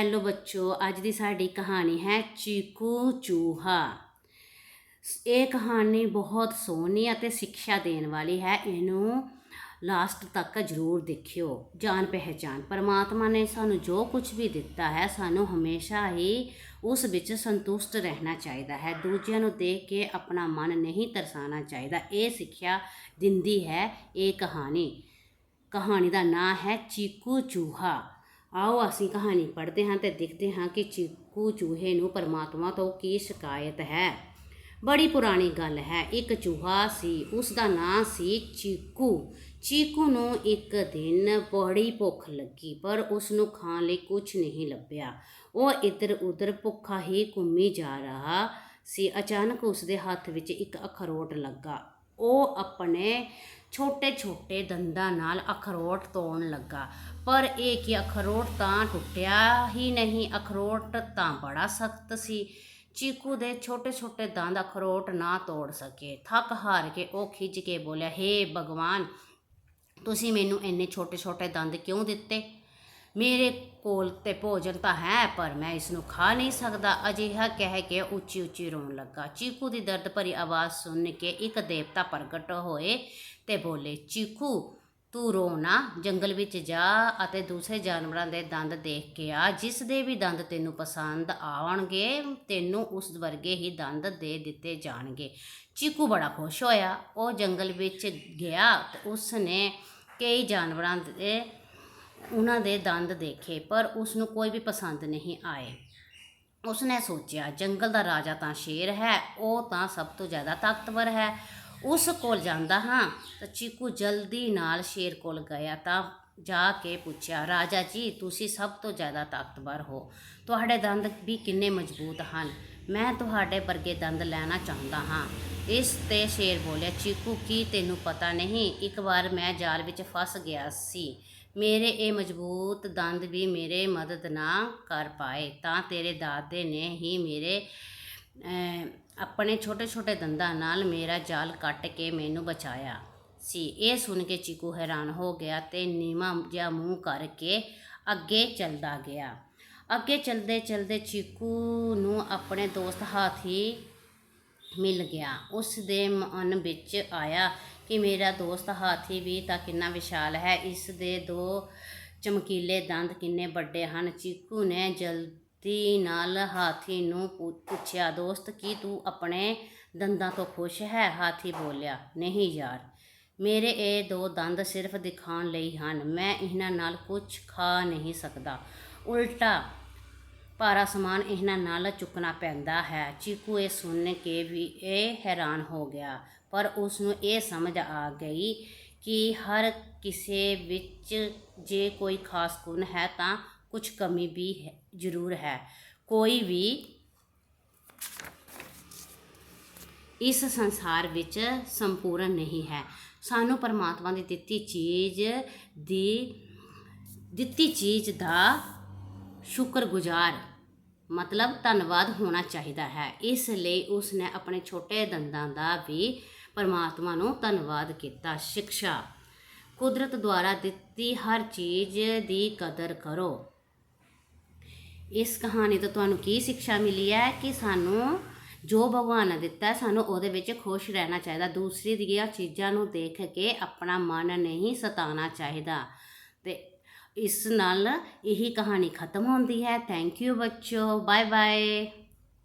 Hello ਬੱਚੋ, ਅੱਜ ਦੀ ਸਾਡੀ ਕਹਾਣੀ ਹੈ ਚੀਕੂ ਚੂਹਾ। ਇਹ ਕਹਾਣੀ ਬਹੁਤ ਸੋਹਣੀ ਅਤੇ ਸਿੱਖਿਆ ਦੇਣ ਵਾਲੀ ਹੈ। ਇਹਨੂੰ ਲਾਸਟ ਤੱਕ ਜ਼ਰੂਰ ਦੇਖਿਓ, ਜਾਣ ਪਹਿਚਾਨ ਪਰਮਾਤਮਾ ਨੇ ਸਾਨੂੰ ਜੋ ਕੁਝ ਵੀ ਦਿੱਤਾ ਹੈ, ਸਾਨੂੰ ਹਮੇਸ਼ਾ ਹੀ ਉਸ ਵਿੱਚ ਸੰਤੁਸ਼ਟ ਰਹਿਣਾ ਚਾਹੀਦਾ ਹੈ। ਦੂਜਿਆਂ ਨੂੰ ਦੇਖ ਕੇ ਆਪਣਾ ਮਨ ਨਹੀਂ ਤਰਸਾਉਣਾ ਚਾਹੀਦਾ। ਇਹ ਸਿੱਖਿਆ ਦਿੰਦੀ ਹੈ ਇਹ ਕਹਾਣੀ। ਕਹਾਣੀ ਦਾ ਨਾਂ ਹੈ ਚੀਕੂ ਚੂਹਾ। ਆਓ ਅਸੀਂ ਕਹਾਣੀ ਪੜ੍ਹਦੇ ਹਾਂ ਤੇ ਦੇਖਦੇ ਹਾਂ ਕਿ ਚੀਕੂ ਚੂਹੇ ਨੂੰ ਪਰਮਾਤਮਾ ਤੋਂ ਕੀ ਸ਼ਿਕਾਇਤ ਹੈ। ਬੜੀ ਪੁਰਾਣੀ ਗੱਲ ਹੈ। ਇੱਕ ਚੂਹਾ ਸੀ, ਉਸ ਦਾ ਨਾਂ ਸੀ ਚੀਕੂ। ਚੀਕੂ ਨੂੰ ਇੱਕ ਦਿਨ ਬੜੀ ਭੁੱਖ ਲੱਗੀ, ਪਰ ਉਸ ਨੂੰ ਖਾਣ ਲਈ ਕੁਝ ਨਹੀਂ ਲੱਭਿਆ। ਉਹ ਇੱਧਰ ਉੱਧਰ ਭੁੱਖਾ ਹੀ ਘੁੰਮੀ ਜਾ ਰਿਹਾ ਸੀ। ਅਚਾਨਕ ਉਸ ਦੇ ਹੱਥ ਵਿੱਚ ਇੱਕ ਅਖਰੋਟ ਲੱਗਾ। ਉਹ ਆਪਣੇ ਛੋਟੇ-ਛੋਟੇ ਦੰਦਾਂ ਨਾਲ ਅਖਰੋਟ ਤੋੜਨ ਲੱਗਾ। ਪਰ ਇਹ ਕਿ ਅਖਰੋਟ ਤਾਂ ਟੁੱਟਿਆ ਹੀ ਨਹੀਂ, ਅਖਰੋਟ ਤਾਂ ਬੜਾ ਸਖਤ ਸੀ। ਚੀਕੂ ਦੇ ਛੋਟੇ-ਛੋਟੇ ਦੰਦ ਅਖਰੋਟ ਨਾ ਤੋੜ ਸਕੇ। ਥੱਕ ਹਾਰ ਕੇ ਉਹ ਖਿੱਚ ਕੇ ਬੋਲਿਆ, ਹੇ ਭਗਵਾਨ, ਤੁਸੀਂ ਮੈਨੂੰ ਇੰਨੇ ਛੋਟੇ-ਛੋਟੇ ਦੰਦ ਕਿਉਂ ਦਿੱਤੇ? ਮੇਰੇ ਕੋਲ ਤੇ ਭੋਜਨ ਤਾਂ ਹੈ, ਪਰ ਮੈਂ ਇਸ ਨੂੰ ਖਾ ਨਹੀਂ ਸਕਦਾ। ਅਜਿਹਾ ਕਹਿ ਕੇ ਉੱਚੀ ਉੱਚੀ ਰੋਣ ਲੱਗਾ। ਚੀਕੂ ਦੀ ਦਰਦ ਭਰੀ ਆਵਾਜ਼ ਸੁਣ ਕੇ ਇੱਕ ਦੇਵਤਾ ਪ੍ਰਗਟ ਹੋਏ ਤੇ ਬੋਲੇ, ਚੀਕੂ, ਤੂੰ ਰੋ ਨਾ, ਜੰਗਲ ਵਿੱਚ ਜਾ ਅਤੇ ਦੂਸਰੇ ਜਾਨਵਰਾਂ ਦੇ ਦੰਦ ਦੇਖ ਕੇ ਆ। ਜਿਸ ਦੇ ਵੀ ਦੰਦ ਤੈਨੂੰ ਪਸੰਦ ਆਉਣਗੇ, ਤੈਨੂੰ ਉਸ ਵਰਗੇ ਹੀ ਦੰਦ ਦੇ ਦਿੱਤੇ ਜਾਣਗੇ। ਚੀਕੂ ਬੜਾ ਖੁਸ਼ ਹੋਇਆ। ਉਹ ਜੰਗਲ ਵਿੱਚ ਗਿਆ ਤੇ ਉਸ ਨੇ ਕਈ ਜਾਨਵਰਾਂ ਦੇ ਉਹਨਾਂ ਦੇ ਦੰਦ ਦੇਖੇ, ਪਰ ਉਸ ਨੂੰ ਕੋਈ ਵੀ ਪਸੰਦ ਨਹੀਂ ਆਏ। ਉਸਨੇ ਸੋਚਿਆ, ਜੰਗਲ ਦਾ ਰਾਜਾ ਤਾਂ ਸ਼ੇਰ ਹੈ, ਉਹ ਤਾਂ ਸਭ ਤੋਂ ਜ਼ਿਆਦਾ ਤਾਕਤਵਰ ਹੈ। ਉਸ ਕੋਲ ਜਾਂਦਾ ਹਾਂ, ਤਾਂ ਚੀਕੂ ਜਲਦੀ ਨਾਲ ਸ਼ੇਰ ਕੋਲ ਗਿਆ ਤਾਂ ਜਾ ਕੇ ਪੁੱਛਿਆ, ਰਾਜਾ ਜੀ, ਤੁਸੀਂ ਸਭ ਤੋਂ ਜ਼ਿਆਦਾ ਤਾਕਤਵਰ ਹੋ। ਤੁਹਾਡੇ ਦੰਦ ਵੀ ਕਿੰਨੇ ਮਜ਼ਬੂਤ ਹਨ। ਮੈਂ ਤੁਹਾਡੇ ਵਰਗੇ ਦੰਦ ਲੈਣਾ ਚਾਹੁੰਦਾ ਹਾਂ। ਇਸ ਤੇ ਸ਼ੇਰ ਬੋਲਿਆ, ਚੀਕੂ, ਕੀ ਤੈਨੂੰ ਪਤਾ ਨਹੀਂ? ਇੱਕ ਵਾਰ ਮੈਂ ਜਾਲ ਵਿੱਚ ਫਸ ਗਿਆ ਸੀ। ਮੇਰੇ ਇਹ ਮਜ਼ਬੂਤ ਦੰਦ ਵੀ ਮੇਰੇ ਮਦਦ ਨਾ ਕਰ ਪਾਏ, ਤਾਂ ਤੇਰੇ ਦਾਦੇ ਨੇ ਹੀ ਮੇਰੇ ਆਪਣੇ ਛੋਟੇ-ਛੋਟੇ ਦੰਦਾਂ ਨਾਲ ਮੇਰਾ ਜਾਲ ਕੱਟ ਕੇ ਮੈਨੂੰ ਬਚਾਇਆ ਸੀ। ਇਹ ਸੁਣ ਕੇ ਚੀਕੂ ਹੈਰਾਨ ਹੋ ਗਿਆ ਤੇ ਨੀਵਾਂ ਜਿਹਾ ਮੂੰਹ ਕਰਕੇ ਅੱਗੇ ਚੱਲਦਾ ਗਿਆ। ਅੱਗੇ ਚਲਦੇ ਚਲਦੇ ਚੀਕੂ ਨੂੰ ਆਪਣੇ ਦੋਸਤ ਹਾਥੀ ਮਿਲ ਗਿਆ। ਉਸ ਦੇ ਮਨ ਵਿੱਚ ਆਇਆ ਕਿ ਮੇਰਾ ਦੋਸਤ ਹਾਥੀ ਵੀ ਤਾਂ ਕਿੰਨਾ ਵਿਸ਼ਾਲ ਹੈ। ਇਸ ਦੇ ਦੋ ਚਮਕੀਲੇ ਦੰਦ ਕਿੰਨੇ ਵੱਡੇ ਹਨ। ਚੀਕੂ ਨੇ ਜਲਦੀ ਨਾਲ ਹਾਥੀ ਨੂੰ ਪੁ- ਪੁੱਛਿਆ, ਦੋਸਤ, ਕੀ ਤੂੰ ਆਪਣੇ ਦੰਦਾਂ ਤੋਂ ਖੁਸ਼ ਹੈ? ਹਾਥੀ ਬੋਲਿਆ, ਨਹੀਂ ਯਾਰ, ਮੇਰੇ ਇਹ ਦੋ ਦੰਦ ਸਿਰਫ ਦਿਖਾਉਣ ਲਈ ਹਨ। ਮੈਂ ਇਹਨਾਂ ਨਾਲ ਕੁਝ ਖਾ ਨਹੀਂ ਸਕਦਾ। ਉਲਟਾ ਭਾਰਾ ਸਮਾਨ ਇਹਨਾਂ ਨਾਲ ਚੁੱਕਣਾ ਪੈਂਦਾ ਹੈ। ਚੀਕੂ ਇਹ ਸੁਣ ਕੇ ਵੀ ਇਹ ਹੈਰਾਨ ਹੋ ਗਿਆ। ਪਰ ਉਸ ਨੂੰ ਇਹ ਸਮਝ ਆ ਗਈ ਕਿ ਹਰ ਕਿਸੇ ਵਿੱਚ ਜੇ ਕੋਈ ਖਾਸ ਗੁਣ ਹੈ ਤਾਂ ਕੁਝ ਕਮੀ ਵੀ ਹੈ- ਜ਼ਰੂਰ ਹੈ। ਕੋਈ ਵੀ ਇਸ ਸੰਸਾਰ ਵਿੱਚ ਸੰਪੂਰਨ ਨਹੀਂ ਹੈ। ਸਾਨੂੰ ਪਰਮਾਤਮਾ ਦੀ ਦਿੱਤੀ ਚੀਜ਼ ਦੀ, ਦਿੱਤੀ ਚੀਜ਼ ਦਾ ਸ਼ੁਕਰਗੁਜ਼ਾਰ ਮਤਲਬ ਧੰਨਵਾਦ ਹੋਣਾ ਚਾਹੀਦਾ ਹੈ। ਇਸ ਲਈ ਉਸ ਨੇ ਆਪਣੇ ਛੋਟੇ ਦੰਦਾਂ ਦਾ ਵੀ ਪਰਮਾਤਮਾ ਨੂੰ ਧੰਨਵਾਦ ਕੀਤਾ। ਸਿੱਖਿਆ ਕੁਦਰਤ ਦੁਆਰਾ ਦਿੱਤੀ ਹਰ ਚੀਜ਼ ਦੀ ਕਦਰ ਕਰੋ। ਇਸ ਕਹਾਣੀ ਤੋਂ ਤੁਹਾਨੂੰ ਕੀ ਸਿੱਖਿਆ ਮਿਲੀ ਹੈ ਕਿ ਸਾਨੂੰ ਜੋ ਭਗਵਾਨ ਨੇ ਦਿੱਤਾ ਸਾਨੂੰ ਉਹਦੇ ਵਿੱਚ ਖੁਸ਼ ਰਹਿਣਾ ਚਾਹੀਦਾ। ਦੂਸਰੀ ਦੀਆਂ ਚੀਜ਼ਾਂ ਨੂੰ ਦੇਖ ਕੇ ਆਪਣਾ ਮਨ ਨਹੀਂ ਸਤਾਉਣਾ ਚਾਹੀਦਾ। ਤੇ ਇਸ ਨਾਲ ਇਹੀ ਕਹਾਣੀ ਖਤਮ ਹੁੰਦੀ ਹੈ। ਥੈਂਕ ਯੂ ਬੱਚੋ। Bye bye